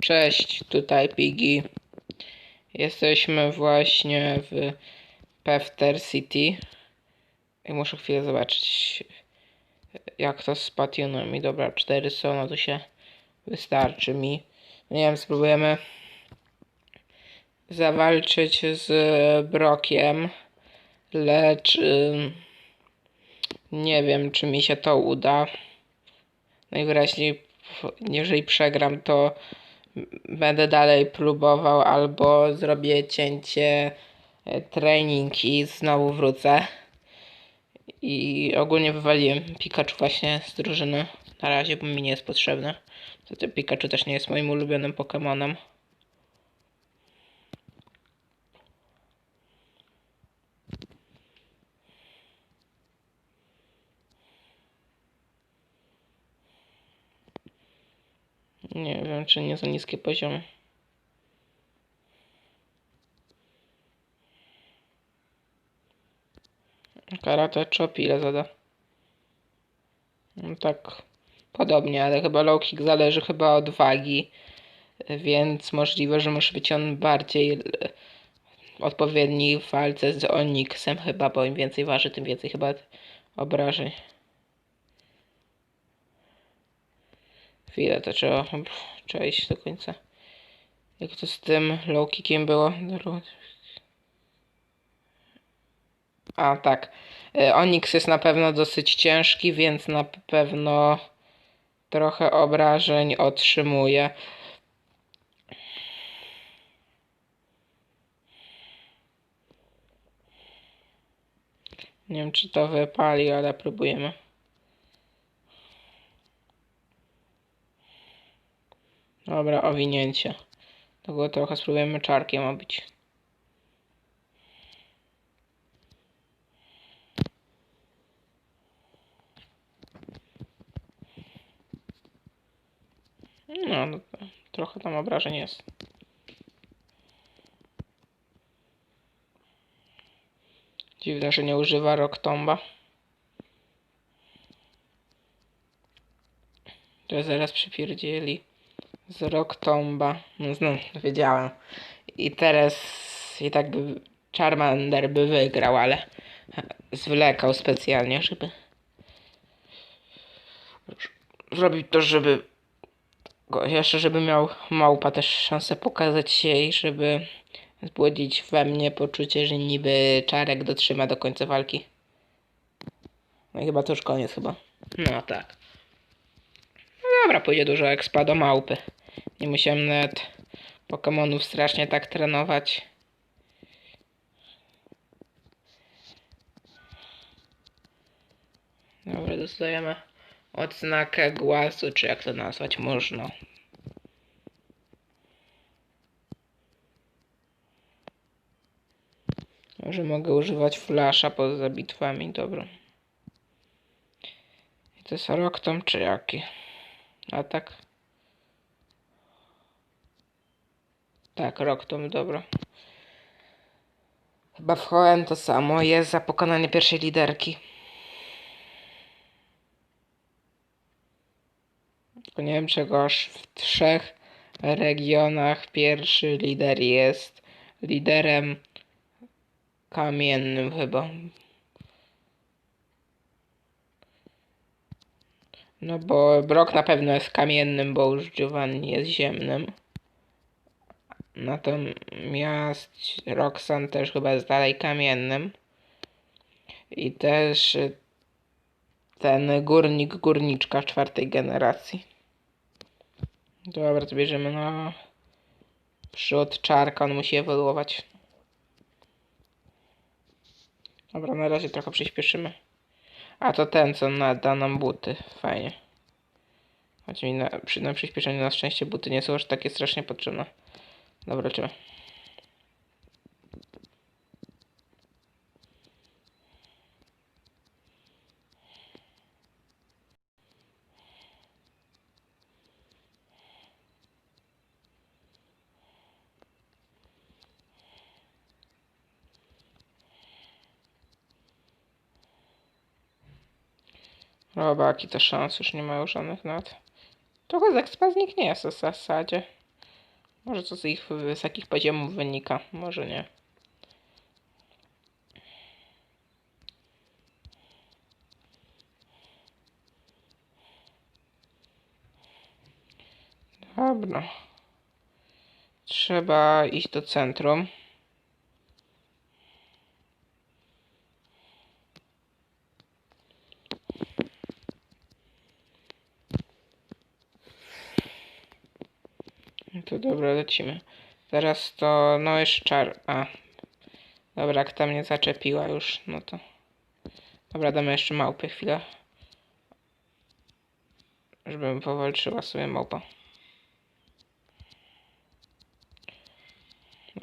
Cześć, tutaj Piggy. Jesteśmy właśnie w Pefter City. I muszę chwilę zobaczyć, jak to z pationami. Dobra, cztery są, no to się wystarczy mi. Nie wiem, spróbujemy zawalczyć z Brokiem, lecz nie wiem, czy mi się to uda. Najwyraźniej, jeżeli przegram, to będę dalej próbował albo zrobię cięcie e, trening i znowu wrócę. I ogólnie wywaliłem Pikachu właśnie z drużyny. Na razie, bo mi nie jest potrzebne. To Pikachu też nie jest moim ulubionym Pokemonem. Nie za niskie poziomy. Karate Chop ile zada? No tak, podobnie, ale chyba low kick zależy chyba od wagi, więc możliwe, że może być on bardziej l- odpowiedni w walce z Onyxem chyba, bo im więcej waży, tym więcej chyba obrażeń. Chwilę, to trzeba, trzeba iść do końca. Jak to z tym low kickiem było? A tak. E, Onyx jest na pewno dosyć ciężki, więc na pewno trochę obrażeń otrzymuje. Nie wiem, czy to wypali, ale próbujemy. Dobra, owinięcie. Tego trochę spróbujemy czarkiem obić. No, no trochę tam obrażeń jest. Dziwne, że nie używa Rock Tomba. To zaraz przypierdzieli z Rock Tomba. No, no, wiedziałem. I teraz i tak by Charmander by wygrał, ale zwlekał specjalnie, żeby zrobił to, żeby jeszcze, żeby miał małpa też szansę pokazać się i żeby zbudzić we mnie poczucie, że niby Czarek dotrzyma do końca walki. No i chyba to już koniec chyba. No tak. No dobra, pójdzie dużo expa do małpy. Nie musiałem nawet Pokemonów strasznie tak trenować. Dobra, dostajemy odznakę głasu, czy jak to nazwać można. Może mogę używać flasza poza bitwami, dobra. I to jest Roktom czy jaki? A tak? Tak, Roktom, dobra. Chyba w Hoenn to samo, jest za pokonanie pierwszej liderki. Tylko nie wiem czego aż w trzech regionach pierwszy lider jest liderem kamiennym chyba. No bo Brock na pewno jest kamiennym, bo już Giovanni jest ziemnym. Natomiast Roxan też chyba jest dalej kamiennym. I też y, ten górnik, górniczka czwartej generacji. Dobra, to bierzemy na przód czarka, on musi ewoluować. Dobra, na razie trochę przyspieszymy. A to ten, co nada nam buty. Fajnie. Choć mi na, przy, na przyspieszeniu na szczęście buty nie są aż takie strasznie potrzebne. Dobra, lecimy. Robaki to szans już nie mają żadnych nawet. Trochę z expa zniknie w zasadzie. Może to z ich wysokich poziomów wynika, może nie. Dobra. Trzeba iść do centrum. No to dobra, lecimy. Teraz to, no jeszcze czar... A. Dobra, jak mnie zaczepiła już, no to... Dobra, damy jeszcze małpy chwilę. Żebym powalczyła sobie małpa.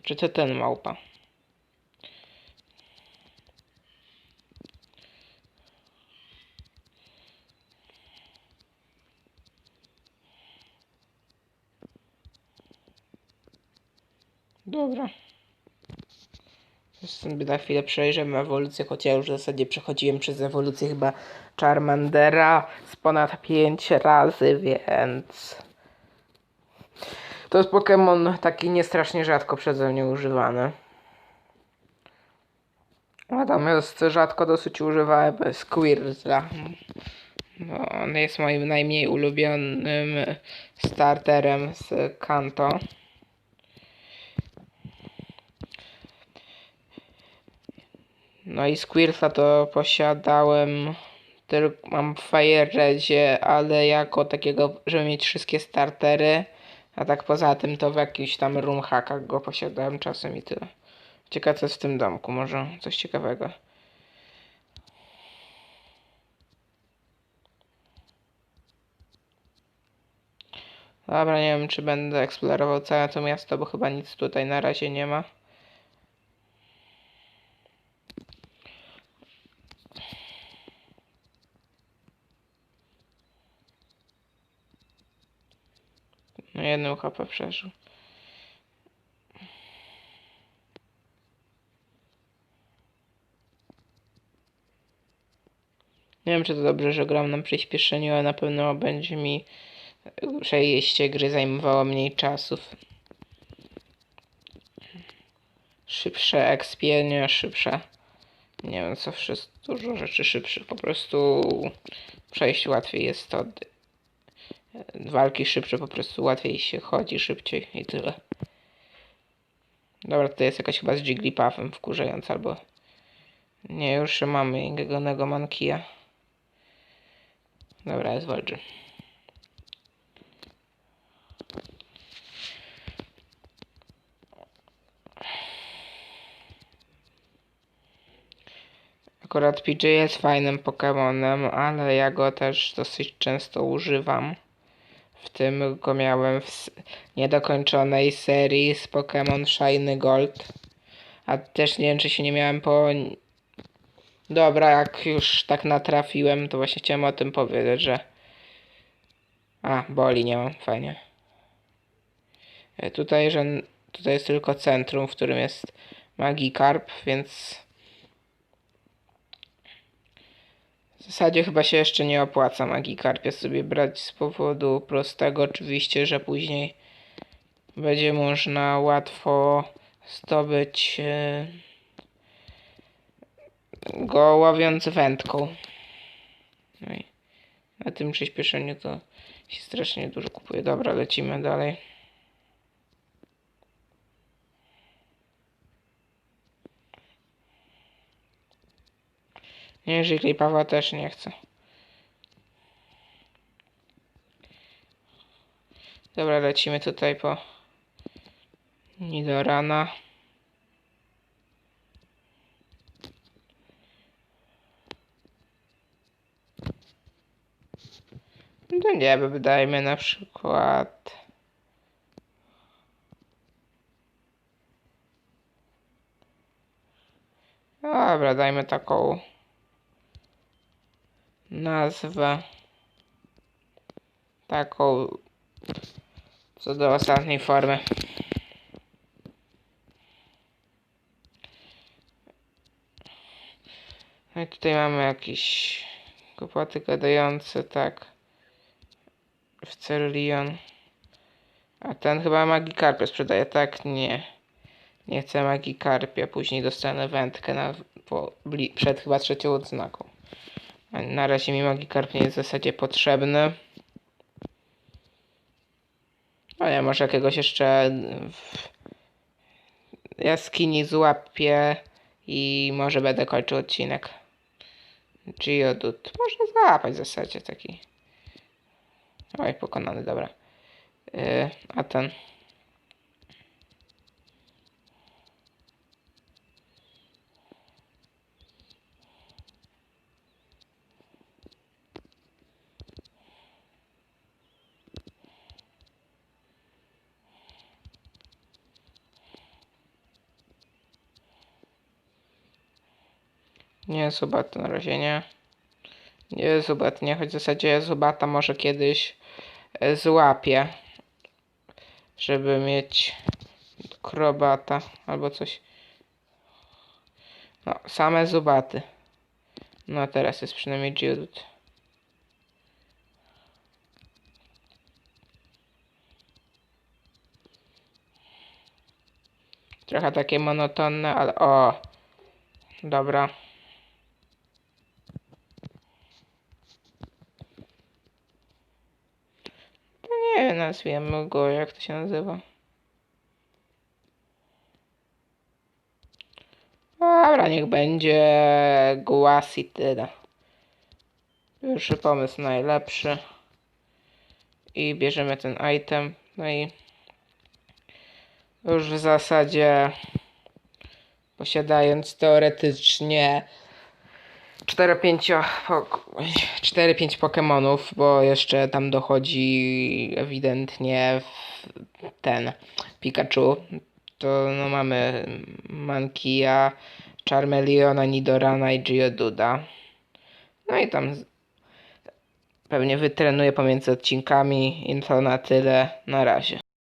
Czy to ten małpa? Dobra. Sobie na chwilę przejrzymy ewolucję, choć ja już w zasadzie przechodziłem przez ewolucję chyba Charmandera z ponad 5 razy, więc... To jest Pokémon taki niestrasznie rzadko przeze mnie używany. Natomiast rzadko dosyć używałem Squirtla. No, on jest moim najmniej ulubionym starterem z Kanto. No i Squirtla to posiadałem tylko mam w Fire Redzie, ale jako takiego, żeby mieć wszystkie startery, a tak poza tym to w jakichś tam roomhackach go posiadałem czasem i tyle. Ciekawe co jest w tym domku, może coś ciekawego. Dobra, nie wiem czy będę eksplorował całe to miasto, bo chyba nic tutaj na razie nie ma. No jedną HP przeżył. Nie wiem, czy to dobrze, że gram na przyspieszeniu, ale na pewno będzie mi przejście gry zajmowało mniej czasów. Szybsze expienie, szybsze. Nie wiem, co wszystko, dużo rzeczy szybszych. Po prostu przejść łatwiej jest to walki szybsze, po prostu łatwiej się chodzi, szybciej i tyle. Dobra, to jest jakaś chyba z Jigglypuffem wkurzająca, albo... Nie, już mamy ingegonego mankija. Dobra, jest walczy. Akurat PJ jest fajnym Pokemonem, ale ja go też dosyć często używam. W tym go miałem w niedokończonej serii z Pokémon Shiny Gold. A też nie wiem, czy się nie miałem po. Dobra, jak już tak natrafiłem, to właśnie chciałem o tym powiedzieć, że. A, boli nie mam, fajnie. E, Tutaj, że tutaj jest tylko centrum, w którym jest Magikarp, więc. W zasadzie chyba się jeszcze nie opłaca Magikarpia sobie brać z powodu prostego oczywiście, że później będzie można łatwo zdobyć e, go łowiąc wędką. No i na tym przyspieszeniu to się strasznie dużo kupuje. Dobra, lecimy dalej. Nie, jeżeli Pawła też nie chce. Dobra, lecimy tutaj po Nidorana. No nie dajmy na przykład... Dobra, dajmy taką nazwę. Taką co do ostatniej formy. No i tutaj mamy jakieś kłopoty gadające, tak. W Cerlion. A ten chyba Magikarpia sprzedaje, tak? Nie. Nie chcę Magikarpia, później dostanę wędkę na, po, bli, przed chyba trzecią odznaką. Na razie mi Magikarp nie jest w zasadzie potrzebny. Ale może jakiegoś jeszcze w jaskini złapię i może będę kończył odcinek. Geodut. Można złapać w zasadzie taki. Oj, pokonany, dobra. Yy, a ten. Nie, Zubat na razie nie. Nie, Zubat nie, choć w zasadzie Zubata może kiedyś e, złapię. Żeby mieć krobata albo coś. No, same Zubaty. No, teraz jest przynajmniej Geodude. Trochę takie monotonne, ale o. Dobra. To nie nazwiemy go, jak to się nazywa. Dobra, niech będzie tyle. Pierwszy pomysł najlepszy. I bierzemy ten item. No i już w zasadzie posiadając teoretycznie 4-5 4-5 Pokemonów, bo jeszcze tam dochodzi ewidentnie ten Pikachu. To no mamy Mankia, Charmeleona, Nidorana i Geoduda. No i tam pewnie wytrenuję pomiędzy odcinkami i to na tyle. Na razie.